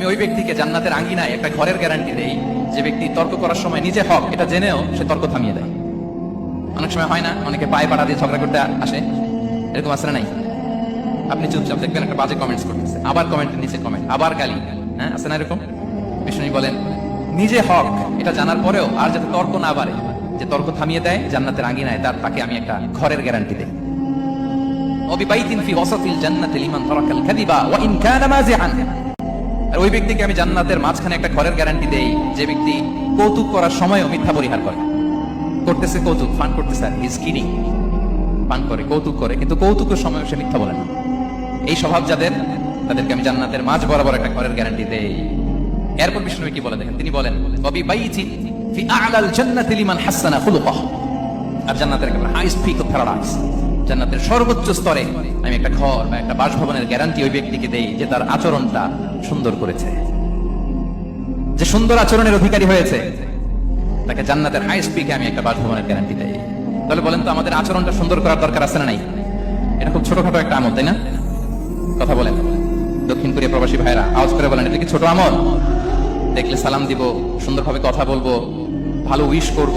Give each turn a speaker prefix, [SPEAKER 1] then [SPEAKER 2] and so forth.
[SPEAKER 1] আমি ওই ব্যক্তিকে জান্নাতের আঙ্গিনায় একটা ঘরের গ্যারান্টি দেই। যে ব্যক্তি তর্ক করার সময় নিজে হক, এটা জেনেও সে তর্ক থামিয়ে দেয়। অনেক সময় হয় না, অনেকে পায়ে পাড়া দিয়ে ঝগড়া করতে আসে। এরকম আসলে নাই? আপনি চুপচাপ দেখবেন একটা বাজে কমেন্টস করতেছে। আবার কমেন্টের নিচে কমেন্ট আবার গালি। হ্যাঁ আছে না এরকম? বিষ্ণু বলেন, নিজে হক, এটা জানার পরেও আর যাতে তর্ক না বাড়ে, যে তর্ক থামিয়ে দেয় জান্নাতের আঙ্গিনায়, তার তাকে আমি একটা ঘরের গ্যারান্টি দেই। অবিবাইতিন ফি ওয়াসাতিল জান্নাতি লিমান তারাকাল কাযিবা ওয়া ইন কানা মাযিহান। আর ওই ব্যক্তিকে আমি জান্নাতের মাঝখানে একটা ঘরের গ্যারান্টি দেই, যে ব্যক্তি কৌতুক করার সময়ও মিথ্যা পরিহার করে। করতেছে কৌতুক ফান করতেছে আর ইজ কিডিং পান করে, কৌতুক করে, কিন্তু কৌতুকের সময় সে মিথ্যা বলে না। এই স্বভাব যাদের, তাদেরকে আমি জান্নাতের মাঝ বরাবর একটা ঘরের গ্যারান্টি দেই। এরপর বিষ্ণু কি বলে দেখেন? তিনি বলেন কবি বাইতি ফি আ'লাল জান্নাতি লিমান হাসানা খুলুকাহ। আর জান্নাতের একেবারে হাই স্পিক অফ প্যারাডাইস জান্নাতের সর্বোচ্চ স্তরে আমি একটা ঘর বা একটা বাসভবনের গ্যারান্টি ওই ব্যক্তিকে দেই যে তার আচরণটা সুন্দর করেছে। যে সুন্দর আচরণের অধিকারী হয়েছে, তাকে জান্নাতের হাই স্পিকে আমি একটা বাসভবনের গ্যারান্টি দেই। তাহলে বলেন তো আমাদের আচরণটা সুন্দর করার দরকার আছে না নাই? এটা খুব ছোটখাটো একটা আমল, তাই না? কথা বলেন। দক্ষিণ কোরিয়া প্রবাসী ভাইরা আওয়াজ করে বলেন, এটা কি ছোট আমল? দেখলে সালাম দিব, সুন্দরভাবে কথা বলব, ভালো উইশ করব